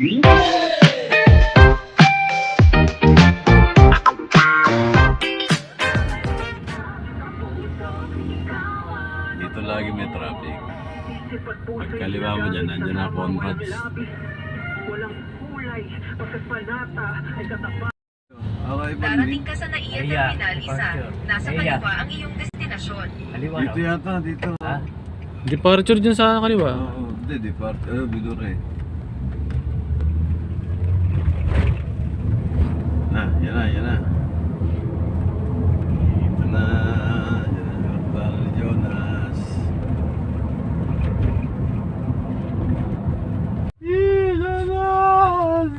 Dito lagi may traffic. Pagkaliwa mo dyan, nandyan na Conrads. Okay, Darating ka sa NAIA Iya, Terminal 1. departure. Nasa kaliwa ang iyong destinasyon. Kaliwa Dito yata, dito. Ha? Departure dyan sa kaliwa. Oo, hindi, depart. Eh, Bidure. Na, yan na, yan na. Dito na. Yan na, Jordan ni Jonas. Yeah, Jonas!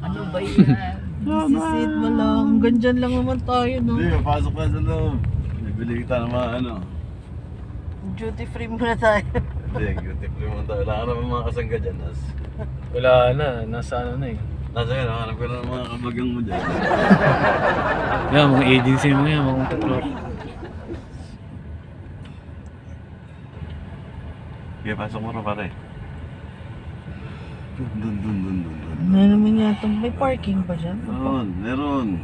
Ano ba yan? Sisit mo lang. Ganyan lang naman tayo, no? Hindi, pasok na sa loob. Bibili kita ng mga ano. Duty free muna tayo. Hindi, cutie free mo tayo. Wala ka naman mga kasangga dyan, Nas. Wala na, nasa ano na eh. Nasa yun, hanap ko na ng mga kabagang mo dyan. Yan, mga agency mo yan, mga patrol. Kaya pasok mo rin pare. Dun, dun, dun, dun, dun, dun. Ano naman yata? May parking ba dyan? Meron, meron.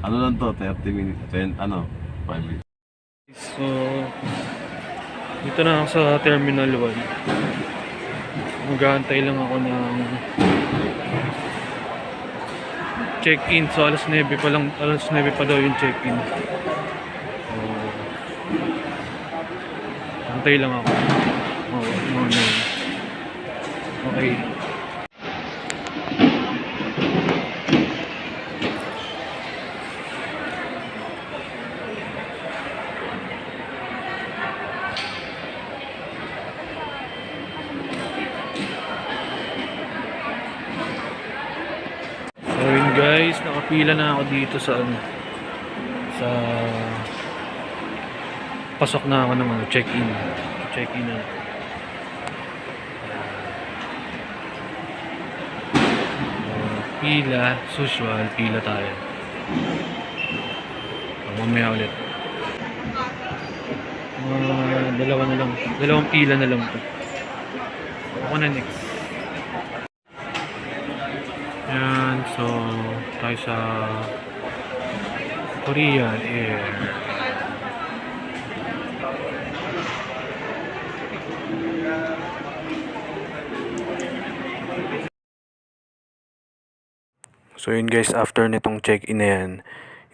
Ano lang to, 30 minutes, 10, ano, 5 minutes. So, dito na ako sa Terminal 1. Mag-aantay lang ako ng check-in. So, alas 9 pa lang, alas 9 pa daw yung check-in. So, antay lang ako. Oh, no, Okay. Guys, nakapila na ako dito sa ano sa pasok na ako ng ano, check-in. Check-in na. Uh, pila, usual, pila tayo. Uh, mamaya ulit. Mga dalawa na lang. Dalawang pila na lang. Ako na next. So tayo sa Korean Air. So yun guys, after nitong check-in na yan,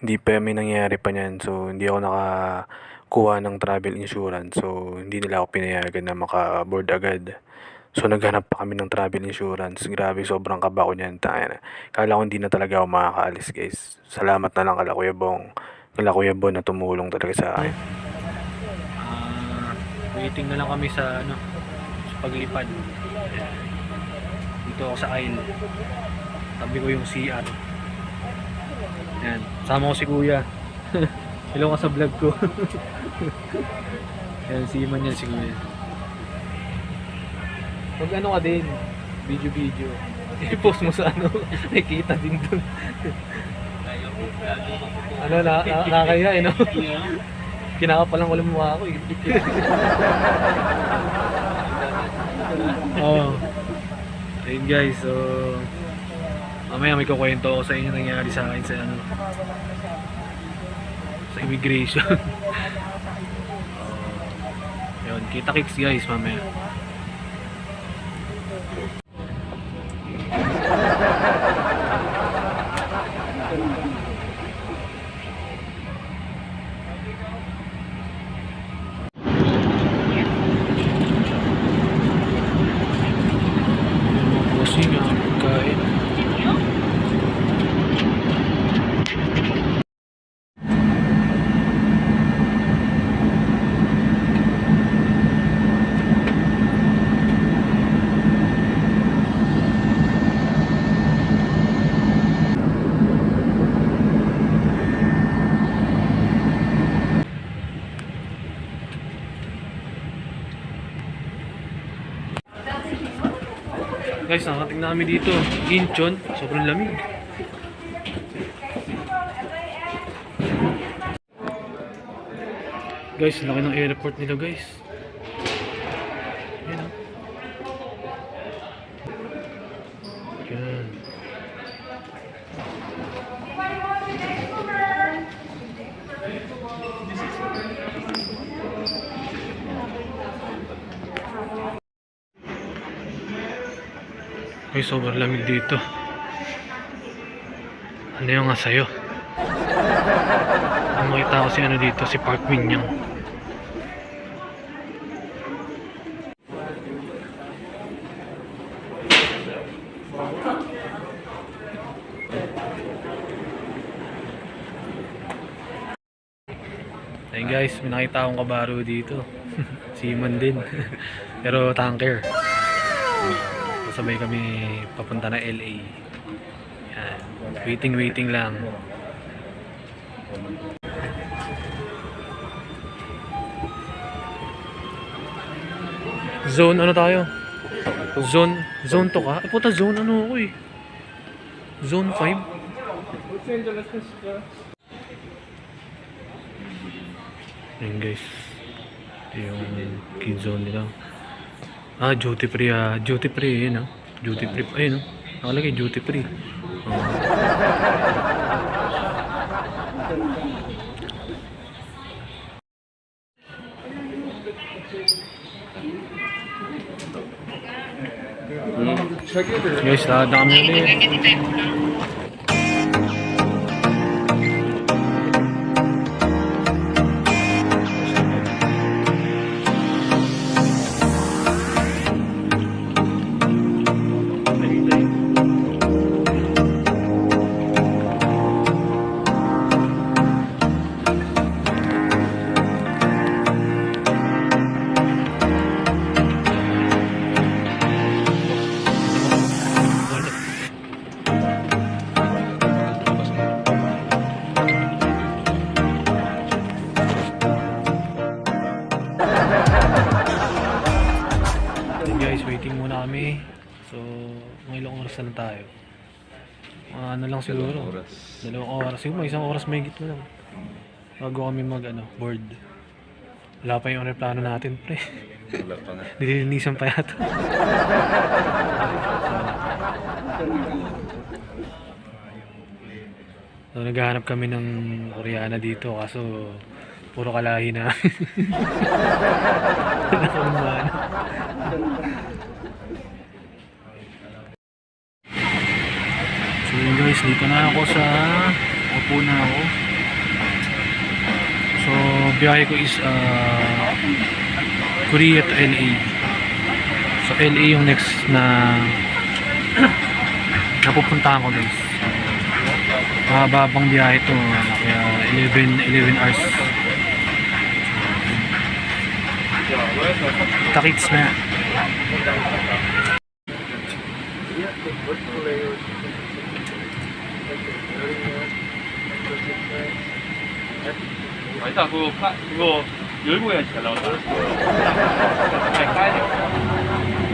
hindi pa may nangyari pa niyan. So hindi ako nakakuha ng travel insurance. So hindi nila ako pinayagan na maka-board agad. So naghanap pa kami ng travel insurance. Grabe, sobrang kaba ko niyan. Tayo na. Kala ko hindi na talaga ako makakaalis guys. Salamat na lang kala Kuya Bong. Kala Kuya Bon na tumulong talaga sa akin. Ah, waiting na lang kami sa ano sa paglipad. Dito ako sa aisle. Tabi ko yung CR. Yan. Sama ko si Kuya. Hello ka sa vlog ko. Yan, si Iman yan si Kuya. Pag ano ka din, video-video. I-post mo sa ano, nakikita din dun. ano, na, na, nakakaya eh, no? Kinakapalan ko lang mukha ko eh. Oo. Oh. Ayun guys, so mamaya may kukwento ako sa inyo nangyari sa akin sa ano sa immigration. uh, yun, kita kicks guys mamaya. থাকবো Guys, nakakating na dito. Incheon, sobrang lamig. Guys, laki ng airport nila guys. Ayan oh. Ay, sobrang lamig dito. Ano yung nga sa'yo? Ang makita ko si ano dito, si Park Min Young. Guys, may nakita akong kabaro dito. Seaman din. Pero tanker. Sabay kami papunta na LA. Yan. Waiting, waiting lang. Zone ano tayo? Zone, zone to ka? Eh puta zone ano ako eh. Zone 5? Ayun guys. Yung kid zone nila. Ah, duty free ah. Duty free yun ah. Duty free. Ayun tayo. Mga ano lang siguro. oras. Dalawang oras. Siguro mga isang oras may gitna lang. Bago kami mag ano, board. Wala pa yung plano natin, pre. Wala pa nga. Nililinisan pa yata. so, naghahanap kami ng Koreana dito kaso puro kalahi na. Wala na ako sa upo na ako. So, biyahe ko is uh, Korea to LA. So, LA yung next na napupuntahan ko guys. Mahababang biyahe to. Kaya 11, 11 hours. Takits na. 아니다 그거 파, 그거 열고 해야지 잘 나온다. 아니 까야 돼.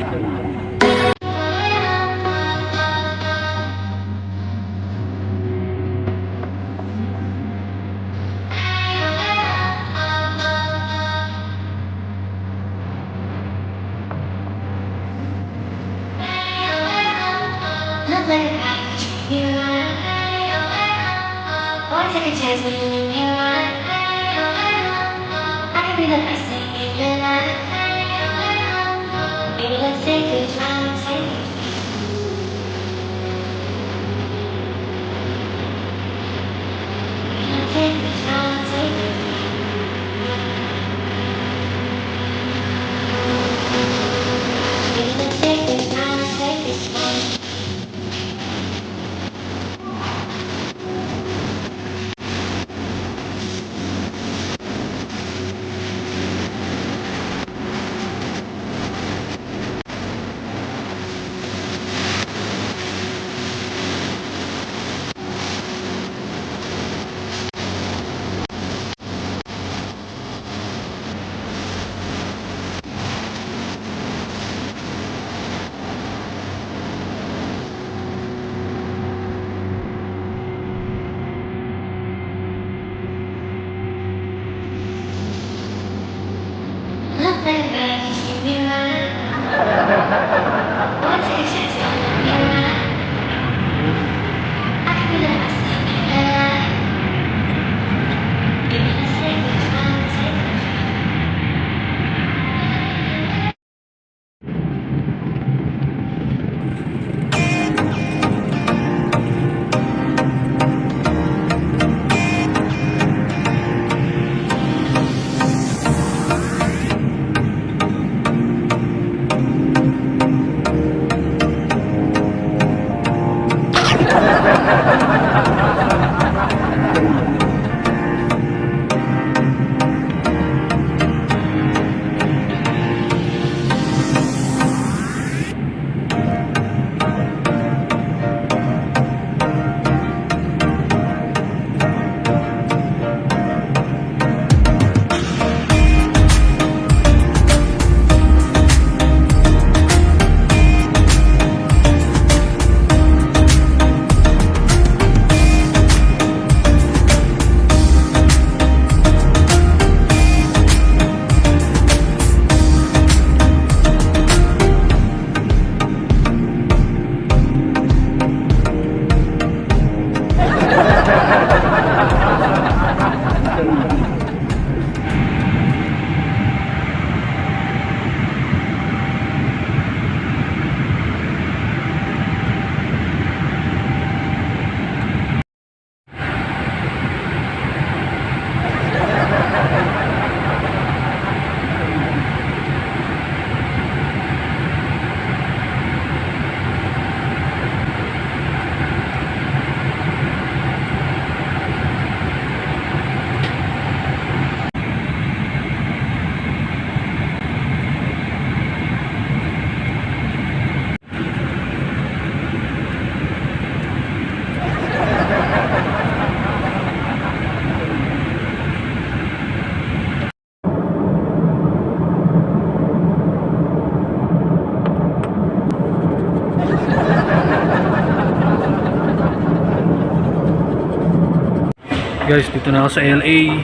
Guys, dito na ako sa LA.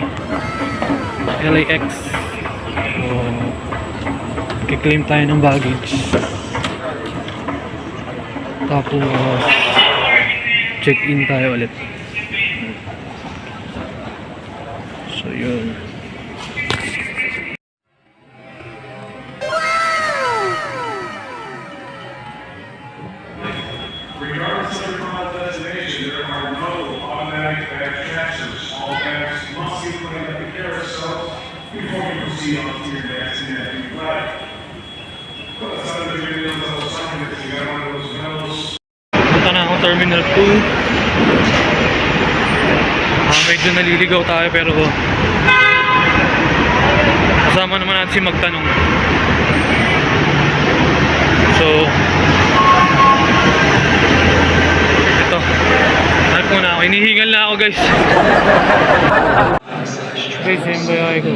LAX. So, kiklaim tayo ng baggage. Tapos, check-in tayo ulit. So, yun. Ah, medyo naliligaw tayo pero kasama naman natin si magtanong. So, ito. Type muna ako. Hinihingal na ako guys. Guys, yung bayahe ko.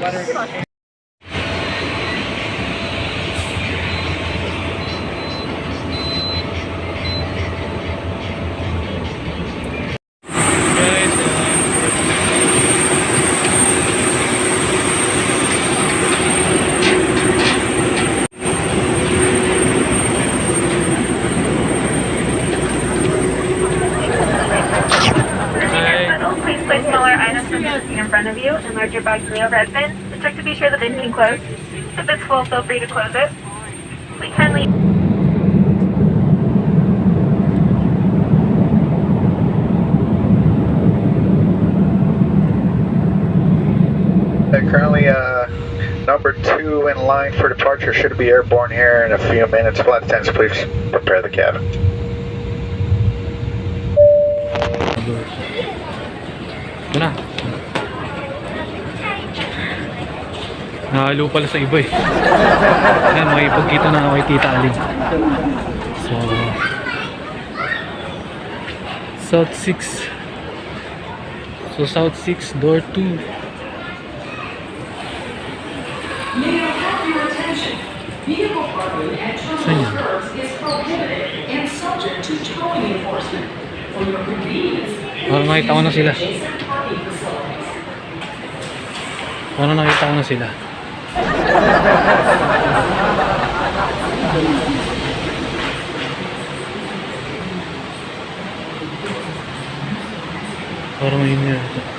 Guys, sure the bin can. If it's full, feel free to close it. We kindly currently, uh, number two in line for departure should be airborne here in a few minutes. Flight attendants, please prepare the cabin. Ito na. Nahalo pala sa iba eh. Ayan, makipagkita na ako kay Tita Aling. So, South 6. So, South 6, door 2. May I have your attention? Vehicle parking at Saan yan? Parang nakita ko na sila. Parang nakita ko na sila. Parang yun yun.